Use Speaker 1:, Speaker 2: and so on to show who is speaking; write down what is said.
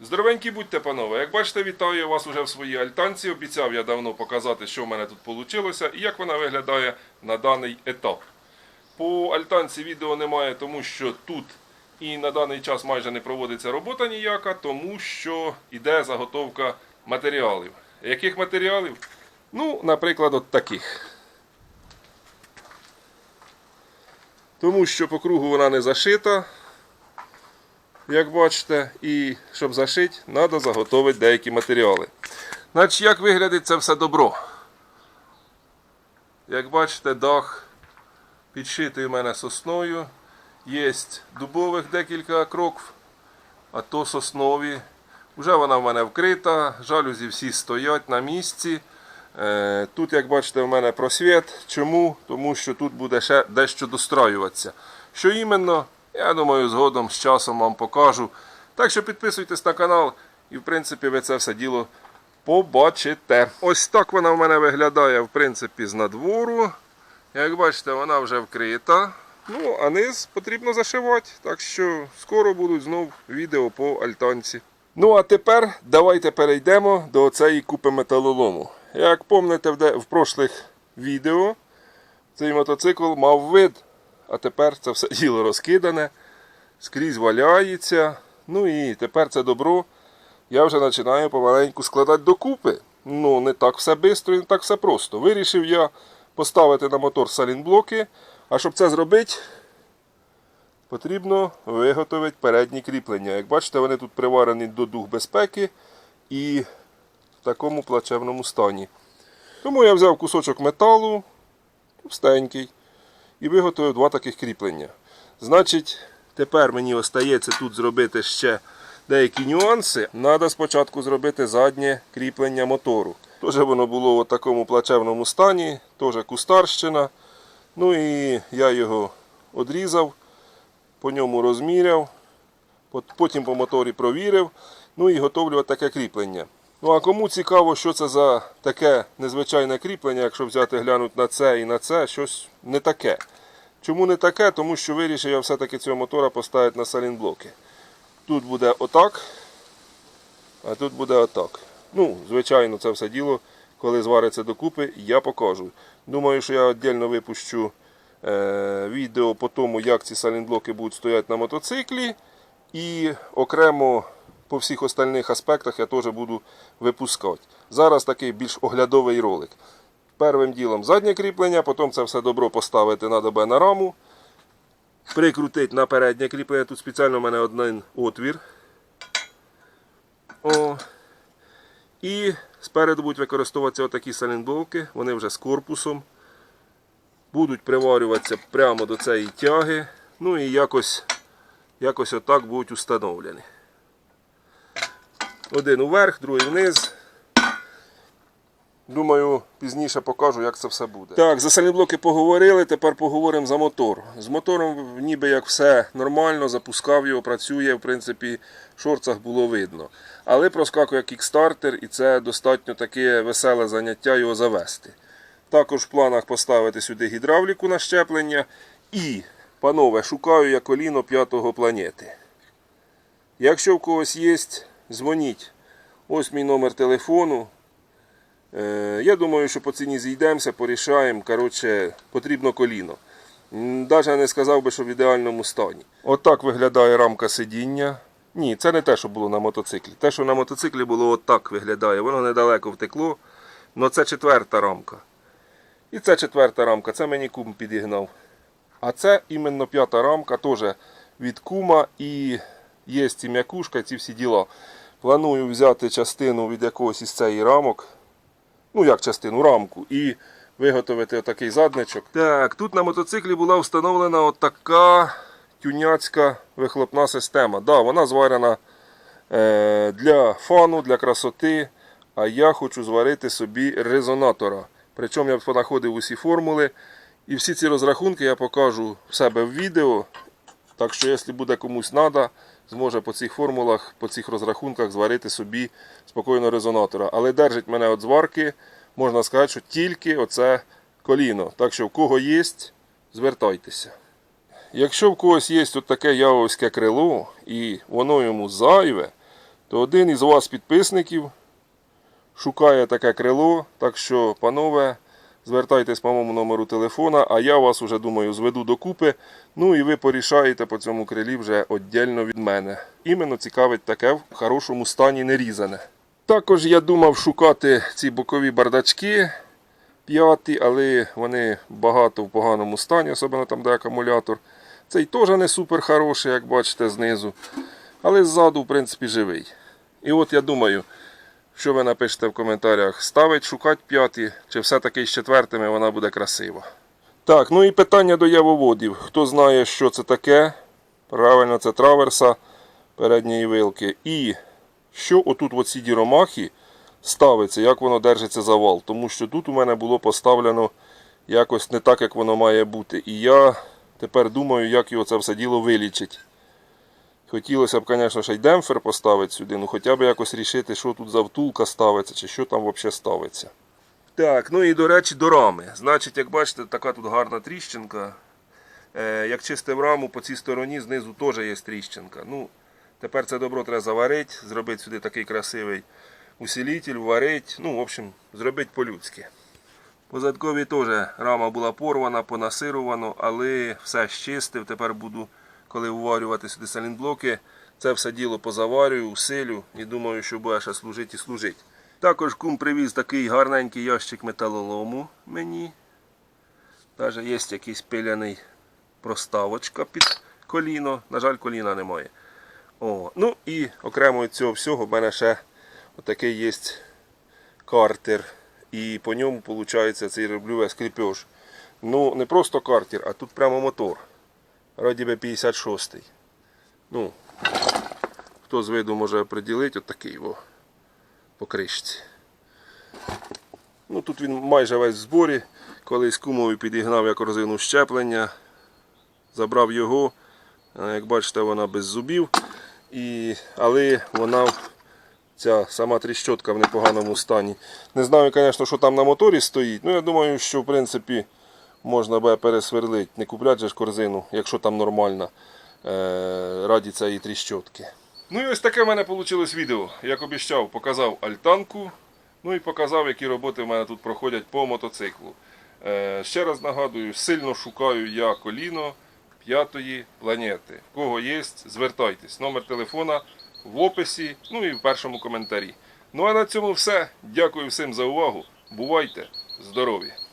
Speaker 1: Здоровенькі будьте, панове. Як бачите, вітаю вас уже в своїй альтанці. Обіцяв я давно показати, що в мене тут вийшло і як вона виглядає на даний етап. По альтанці відео немає, тому що тут і на даний час майже не проводиться робота ніяка, тому що йде заготовка матеріалів. Яких матеріалів? Ну, наприклад, от таких. Тому що по кругу вона не зашита, як бачите, і щоб зашити, треба заготовити деякі матеріали. Значить, як виглядить це все добро? Як бачите, дах підшитий у мене сосною. Є дубових декілька крокв, а то соснові. Вже вона в мене вкрита, жалюзі всі стоять на місці. Е, Тут, як бачите, в мене просвіт. Чому? Тому що тут буде ще дещо достраюватися. Що іменно, я думаю, згодом з часом вам покажу. Так що підписуйтесь на канал і, в принципі, ви це все діло побачите. Ось так вона в мене виглядає, в принципі, з надвору. Як бачите, вона вже вкрита. Ну, а низ потрібно зашивати. Так що скоро будуть знов відео по альтанці. Ну а тепер давайте перейдемо до цієї купи металолому. Як в, в прошлих відео цей мотоцикл мав вид, а тепер це все діло розкидане, скрізь валяється. Ну і тепер це добро я вже починаю помаленьку складати докупи. Ну, не так все швидко і не так все просто. Вирішив я поставити на мотор салінблоки, а щоб це зробити, потрібно виготовити передні кріплення. Як бачите, вони тут приварені до дух безпеки і в такому плачевному стані. Тому я взяв кусочок металу, товстенький, і виготовив два таких кріплення. Значить, тепер мені остається тут зробити ще деякі нюанси. Треба спочатку зробити заднє кріплення мотору. Теж воно було в такому плачевному стані, теж кустарщина. Ну і я його одрізав, по ньому розміряв, потім по моторі провірив. Ну і готовлю таке кріплення. Ну а кому цікаво, що це за таке незвичайне кріплення, якщо взяти глянути на це і на це, щось не таке. Чому не таке? Тому що вирішив я все-таки цього мотора поставити на салінблоки. Тут буде отак, а тут буде отак. Ну, звичайно, це все діло, коли звариться докупи, я покажу. Думаю, що я віддільно випущу е, відео по тому, як ці салінблоки будуть стояти на мотоциклі. І окремо по всіх остальних аспектах я теж буду випускати. Зараз такий більш оглядовий ролик. Первим ділом заднє кріплення, потім це все добро поставити на ДБ на раму. Прикрутити на переднє кріплення. Тут спеціально в мене один отвір. О. І спереду будуть використовуватися отакі салінблоки, вони вже з корпусом. Будуть приварюватися прямо до цієї тяги. Ну і якось, якось отак будуть установлені. Один уверх, другий вниз. Думаю, пізніше покажу, як це все буде. Так, за салінблоки поговорили, тепер поговоримо за мотор. З мотором ніби як все нормально, запускав його, працює, в принципі, в шорцах було видно. Але проскакує кікстартер і це достатньо таке веселе заняття його завести. Також в планах поставити сюди гідравліку на щеплення. І, панове, шукаю я коліно п'ятого планети. Якщо в когось є, дзвоніть. Ось мій номер телефону. Е, Я думаю, що по ціні зійдемося, порішаємо. Коротше, потрібно коліно. Навіть не сказав би, що в ідеальному стані. Отак виглядає рамка сидіння. Ні, це не те, що було на мотоциклі. Те, що на мотоциклі було отак виглядає. Воно недалеко втекло. але це четверта рамка. І це четверта рамка, це мені кум підігнав. А це іменно п'ята рамка, теж від кума і є і м'якушка, ці всі діла. Планую взяти частину від якогось із цієї рамок. Ну, як частину, рамку, і виготовити отакий задничок. Так, тут на мотоциклі була встановлена отака тюняцька вихлопна система. Да, вона зварена е, для фану, для красоти. А я хочу зварити собі резонатора. Причому я понаходив усі формули. І всі ці розрахунки я покажу в себе в відео. Так що, якщо буде комусь треба, зможе по цих формулах, по цих розрахунках зварити собі спокійно резонатора. Але держить мене від зварки, можна сказати, що тільки оце коліно. Так що в кого є, звертайтеся. Якщо в когось є от таке явовське крило і воно йому зайве, то один із вас, підписників, шукає таке крило. Так що, панове, звертайтесь по моєму номеру телефона, а я вас уже думаю зведу докупи. Ну і ви порішаєте по цьому крилі вже віддільно від мене. Іменно цікавить таке в хорошому стані нерізане. Також я думав шукати ці бокові бардачки п'яті, але вони багато в поганому стані, особливо там, де акумулятор. Цей теж не супер хороший, як бачите, знизу. Але ззаду, в принципі, живий. І от я думаю, що ви напишете в коментарях, ставить шукати п'яті, чи все-таки з четвертими вона буде красива. Так, ну і питання до явоводів. Хто знає, що це таке? Правильно, це траверса передньої вилки. І що отут в оці діромахи ставиться, як воно держиться за вал. Тому що тут у мене було поставлено якось не так, як воно має бути. І я тепер думаю, як його це все діло вилічить. Хотілося б, звісно, ще й демпфер поставити сюди, ну хоча б якось рішити, що тут за втулка ставиться, чи що там взагалі ставиться. Так, ну і до речі, до рами. Значить, як бачите, така тут гарна тріщинка. Е, як чистив раму, по цій стороні знизу теж є тріщинка. Ну, тепер це добро треба заварити, зробити сюди такий красивий усилитель, варити. Ну, в общем, зробити по-людськи. По задковій теж рама була порвана, понасирувано, але все щистив. Тепер буду, коли вварювати сюди салінблоки, це все діло позаварюю, усилю і думаю, що буде ще служити і служити. Також кум привіз такий гарненький ящик металолому мені. Навіть є якийсь пиляний проставочка під коліно. На жаль, коліна немає. О, ну і окремо від цього всього в мене ще отакий є картер. І по ньому виходить цей роблю весь кріпеж. Ну, не просто картер, а тут прямо мотор. Раді би 56-й. Ну, хто з виду може приділити, от такий во по кришці. Ну, тут він майже весь в зборі. Колись кумові підігнав я корзину щеплення, забрав його. Як бачите, вона без зубів. І, але вона ця сама тріщотка в непоганому стані. Не знаю, звісно, що там на моторі стоїть. Ну, я думаю, що в принципі можна буде пересверлити. Не купляти ж корзину, якщо там нормальна, е, раді цієї тріщотки. Ну і ось таке в мене вийшло відео. Як обіцяв, показав альтанку. Ну і показав, які роботи в мене тут проходять по мотоциклу. Е, ще раз нагадую, сильно шукаю я коліно п'ятої планети. Кого є, звертайтесь. Номер телефона в описі, ну і в першому коментарі. Ну а на цьому все. Дякую всім за увагу. Бувайте здорові!